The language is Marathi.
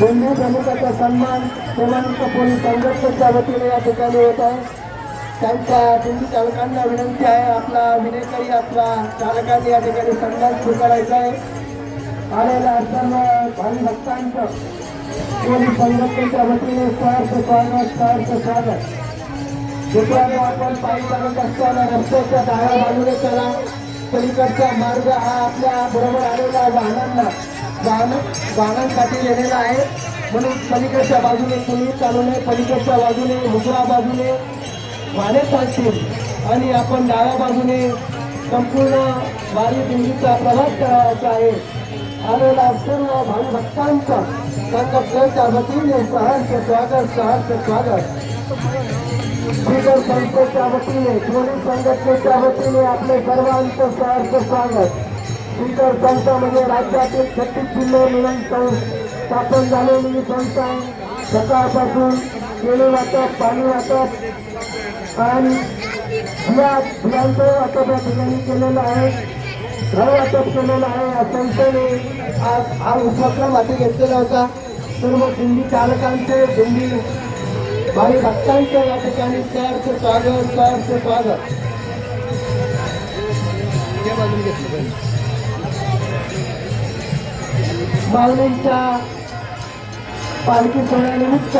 दोन्ही प्रमुखाचा सन्मान क्रमांक पोलीस संघर्षाच्या वतीने या ठिकाणी होत आहे. त्यांच्या दिंडी चालकांना विनंती आहे आपला विनेकरी आपला चालकांनी या ठिकाणी सन्मान स्वीकारायचा आहे. आलेल्या सर्व भाविभक्तांचं पोलीस संघटनेच्या वतीने सहर्ष स्वागत सहर्ष स्वागत. दुसऱ्याने आपण पायी चालत असताना रस्त्याच्या डाव्या बाजूने चला. पलीकडचा मार्ग हा आपल्या बरोबर आलेला वाहनांना. वाहन वाहनांसाठी येलेला आहे. म्हणून पलीकडच्या बाजूने कुणी चालू नये. पलीकडच्या बाजूने उजव्या बाजूने वाहने चालतील आणि आपण डाव्या बाजूने संपूर्ण वारी दिंडीचा प्रवास करायचा आहे. आलेला सर्व भाविभक्तांचं संघटनेच्या वतीने सहर्ष स्वागत सहर्ष स्वागत. बिगर संस्थेच्या वतीने पोलीस संघटनेच्या वतीने आपले सर्वांचं सहर्ष स्वागत. बिगर संस्था म्हणजे राज्यातील छत्तीस जिल्हे मिळून स्थापन झालेली संस्था आहे. सकाळपासून केले वाटप पाणी वाटप आणि बिया बियांचं वाटप या ठिकाणी केलेलं आहे. घर वाटप केलेलं आहे. या संस्थेने आज हा उपक्रम हाती घेतलेला होता. सर्व दिंडी चालकांचे दिंडी आणि भक्तांचं या ठिकाणी सहर्ष स्वागत सहर्ष स्वागत माऊलींच्या पालखी सोहळ्यानिमित्त